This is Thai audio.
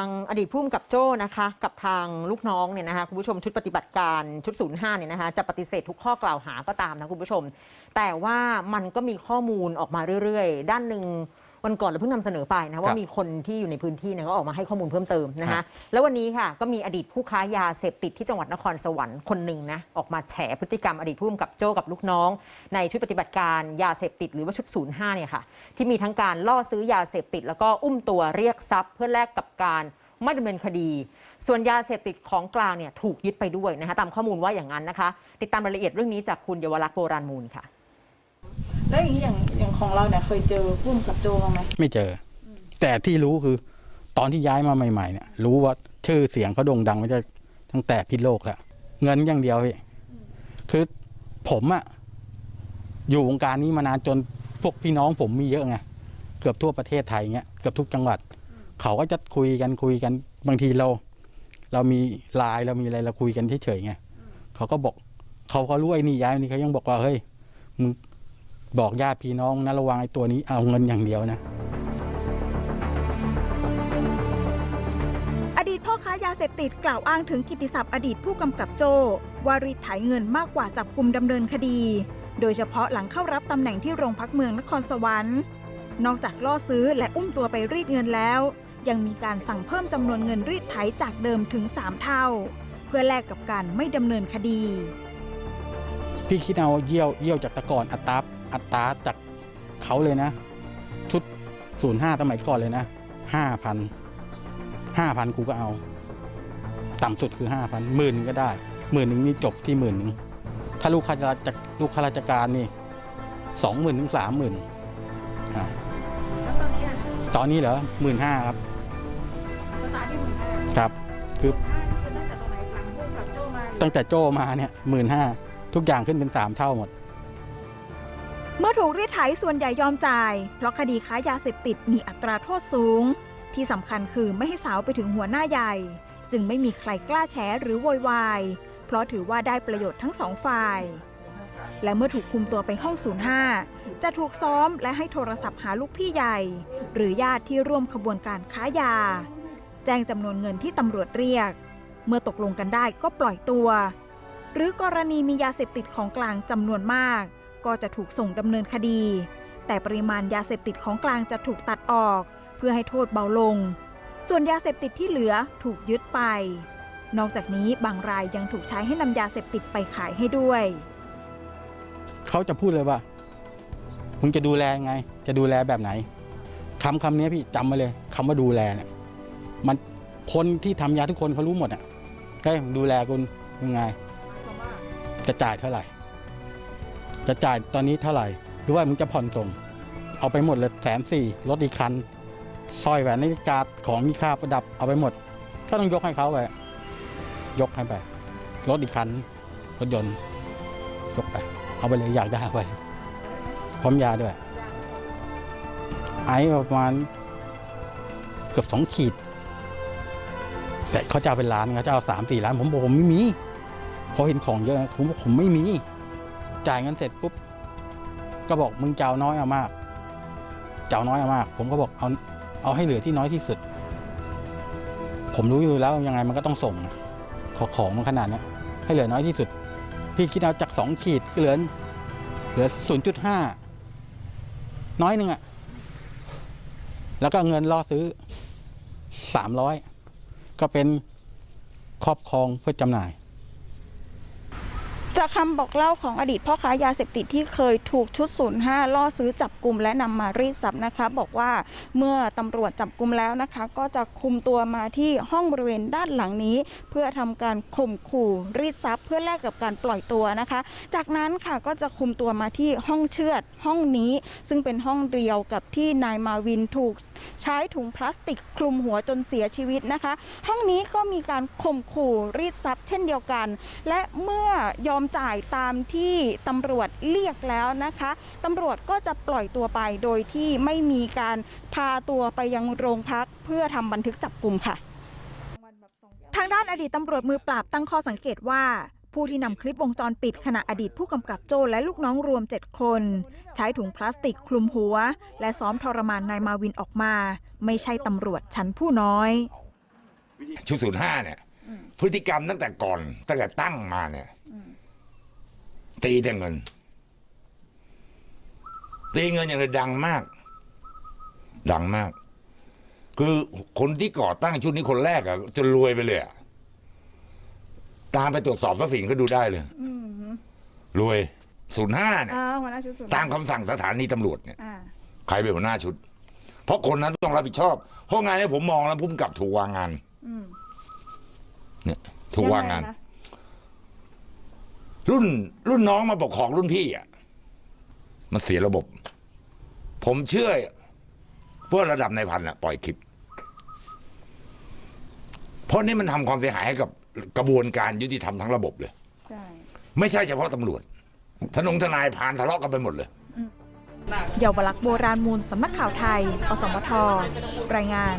างอดีตผู้กำกับโจ้นะคะกับทางลูกน้องเนี่ยนะคะคุณผู้ชมชุดปฏิบัติการชุด 05เนี่ยนะคะจะปฏิเสธทุกข้อกล่าวหาก็ตามนะคุณผู้ชม แต่ว่ามันก็มีข้อมูลออกมาเรื่อยๆ ด้านหนึ่ง วันก่อนเราเพิ่งนำเสนอไปนะว่ามีคนที่อยู่ในพื้นที่เนี่ยก็ออกมาให้ข้อมูลเพิ่มเติมนะครัคะบแล้ววันนี้ค่ะก็มีอดีตผู้ค้ายาเสพติดที่จังหวัดนครสวรรค์คนหนึ่งนะออกมาแฉพฤติกรรมอดีตผู้กำกับโจ้กับลูกน้อง ในชุดปฏิบัติการยาเสพติดหรือว่าชุด 05เนี่ยค่ะที่มีทั้งการล่อซื้อยาเสพติด แล้วก็อุ้มตัวเรียกทรัพย์เพื่อแลกกับการไม่ดำเนินคดี ส่วนยาเสพติดของกลางเนี่ยถูกยึดไปด้วยนะคะตามข้อมูลว่าอย่างนั้นนะคะ ติดตามรายละเอียดเรื่องนี้จากคุณเยาวลักษณ์โบราณมูลค่ะ แล้วอย่าง ของเราเนี่ยเคยเจอพุ่มกับโจบ้างไหมไม่เจออแต่ที่รู้คือ ตอนที่ย้ายมาใหม่ๆเนี่ย รู้ว่าชื่อเสียงเขาโด่งดังมาจากตั้งแต่พิษโลกแล้วเงินอย่างเดียวพี่คือผมอะอยู่วงการนี้มานานจนพวกพี่น้องผมมีเยอะไงเกือบทั่วประเทศไทยเงี้ยเกือบทุกจังหวัด เขาก็จะคุยกันคุยกันบางทีเรา เรามีไลน์เรามีอะไรเราคุยกันเฉยๆไงเขาก็บอก เขาเขารู้ไอ้นี่ย้ายนี่เขายังบอกว่าเฮ้ยมึง บอกญาติพี่น้องนะระวังไอ้ตัวนี้เอาเงินอย่างเดียวนะอดีตพ่อค้ายาเสพติดกล่าวอ้างถึงกิตติศัพท์อดีตผู้กำกับโจว่ารีดไถเงินมากกว่าจับกลุ่มดำเนินคดี โดยเฉพาะหลังเข้ารับตำแหน่งที่โรงพักเมืองนครสวรรค์ นอกจากล่อซื้อและอุ้มตัวไปรีดเงินแล้ว ยังมีการสั่งเพิ่มจำนวนเงินรีดไถจากเดิมถึง 3 เท่า เพื่อแลกกับการไม่ดำเนินคดี พี่คิดเอาเยี่ยวเยี่ยวจากแตะก่อนอัตรา อัตราจากเขาเลยนะ ชุดศูนย์ห้าสมัยก่อนเลยนะห้าพันห้าพันกูก็เอา ต่ำสุดคือห้าพันหมื่นก็ได้หมื่นหนึ่งนี่จบที่หมื่นหนึ่งถ้าลูกข้าราชการลูกข้าราชการนี่สองหมื่นถึงสามหมื่นแล้วตอนนี้อะตอนนี้เหรอหมื่นห้าครับสตาร์ทที่หมื่นห้าครับคือคือตั้งแต่ตอนไหนหลังพุ่มกับโจมาหรือตั้งแต่โจมาเนี่ยหมื่นห้าทุกอย่างขึ้นเป็นสามเท่าหมด เมื่อถูกรีดไถส่วนใหญ่ยอมจ่าย เพราะคดีค้ายาเสพติดมีอัตราโทษสูง ที่สำคัญคือไม่ให้สาวไปถึงหัวหน้าใหญ่ จึงไม่มีใครกล้าแฉหรือโวยวาย เพราะถือว่าได้ประโยชน์ทั้งสองฝ่าย และเมื่อถูกคุมตัวไปห้อง 05 จะถูกซ้อมและให้โทรศัพท์หาลูกพี่ใหญ่ หรือญาติที่ร่วมขบวนการค้ายา แจ้งจำนวนเงินที่ตำรวจเรียก เมื่อตกลงกันได้ก็ปล่อยตัว หรือกรณีมียาเสพติดของกลางจำนวนมาก ก็จะถูกส่งดำเนินคดี แต่ปริมาณยาเสพติดของกลางจะถูกตัดออก เพื่อให้โทษเบาลง ส่วนยาเสพติดที่เหลือถูกยึดไป นอกจากนี้บางรายยังถูกใช้ให้นำยาเสพติดไปขายให้ด้วย เขาจะพูดเลยว่ามึงจะดูแลไง จะดูแลแบบไหนคำคำนี้พี่จำไว้เลยคำว่าดูแลเนี่ยมันคนที่ทำยาทุกคนเขารู้หมดอะเฮ้ยดูแลคุณยังไง จะจ่ายเท่าไหร่ จะจ่ายตอนนี้เท่าไหร่ หรือว่ามึงจะผ่อนส่ง เอาไปหมดเลยแสนสี่รถอีกคันสร้อยแหวนนาฬิกาของมีค่าประดับเอาไปหมด ก็ต้องยกให้เขาไปยกให้ไปรถอีกคันรถยนต์ยกไป เอาไปเลยอยากได้ไปพร้อมยาด้วย ไอประมาณเกือบสองขีด แต่เขาจะเอาเป็นล้านเขาจะเอาสามสี่ล้าน ผมบอกผมไม่มีเขาเห็นของเยอะผมบอกผมไม่มี จ่ายเงินเสร็จปุ๊บก็บอกมึงจะเอาน้อยเอามากจะเอาน้อยเอามาก ผมก็บอกเอาเอาให้เหลือที่น้อยที่สุด ผมรู้อยู่แล้วยังไงมันก็ต้องส่งขอของมันขนาดนี้ให้เหลือน้อยที่สุด พี่คิดเอาจากสองขีดเหลือเหลือศูนย์จุดห้าน้อยหนึ่งอะแล้วก็เงินล่อซื้อสามร้อยก็เป็นครอบครองเพื่อจำหน่าย จากคำบอกเล่าของอดีตพ่อค้ายาเสพติดที่เคยถูกชุด 05 ล่อซื้อจับกลุ่มและนำมารีดทรัพย์นะคะ บอกว่าเมื่อตำรวจจับกลุ่มแล้วนะคะ ก็จะคุมตัวมาที่ห้องบริเวณด้านหลังนี้ เพื่อทำการข่มขู่รีดทรัพย์ เพื่อแลกกับการปล่อยตัวนะคะ จากนั้นค่ะก็จะคุมตัวมาที่ห้องเชือดห้องนี้ ซึ่งเป็นห้องเดียวกับที่นายมาวินถูก ใช้ถุงพลาสติกคลุมหัวจนเสียชีวิตนะคะ ห้องนี้ก็มีการข่มขู่รีดทรัพย์เช่นเดียวกัน และเมื่อยอมจ่ายตามที่ตำรวจเรียกแล้วนะคะตำรวจก็จะปล่อยตัวไปโดยที่ไม่มีการพาตัวไปยังโรงพักเพื่อทำบันทึกจับกลุ่มค่ะ ทางด้านอดีตตำรวจมือปราบตั้งข้อสังเกตว่า ผู้ที่นำคลิปวงจรปิดขณะอดีตผู้กำกับโจและลูกน้องรวม 7 คน ใช้ถุงพลาสติกคลุมหัว และซ้อมทรมานนายมาวินออกมา ไม่ใช่ตำรวจชั้นผู้น้อย ชุดศูนย์ห้าเนี่ย พฤติกรรมตั้งแต่ก่อนตั้งแต่ตั้งมาเนี่ยตีแต่เงิน ตีเงินอย่างเดียวดังมาก ดังมาก คือคนที่ก่อตั้งชุดนี้คนแรกอะจนรวยไปเลยอะ ตามไปตรวจสอบทรัพย์สินก็ดูได้เลยอืมรวยศูนย์ห้าเนี่ย อ่าหัวหน้าชุดศูนย์ตามคำสั่งสถานีตำรวจเนี่ย อ่าใครเป็นหัวหน้าชุด เพราะคนนั้นต้องรับผิดชอบ เพราะงานนี้ผมมองแล้วพุ่มกับถูกวางงาน อืมเนี่ยถูกวางงาน ยัไคะรุ่นรุ่นน้องมาปกครองรุ่นพี่อะมันเสียระบบ ผมเชื่อว่าระดับนายพันอะ ปล่อยคลิป เพราะนี่มันทำความเสียหายให้กับ กระบวนการยุติธรรมทั้งระบบเลย ใช่ไม่ใช่เฉพาะตำรวจทนงทนายพานทะเลาะกันไปหมดเลย เยาวลักษณ์โบราณมูลสำนักข่าวไทย อสมทรายงาน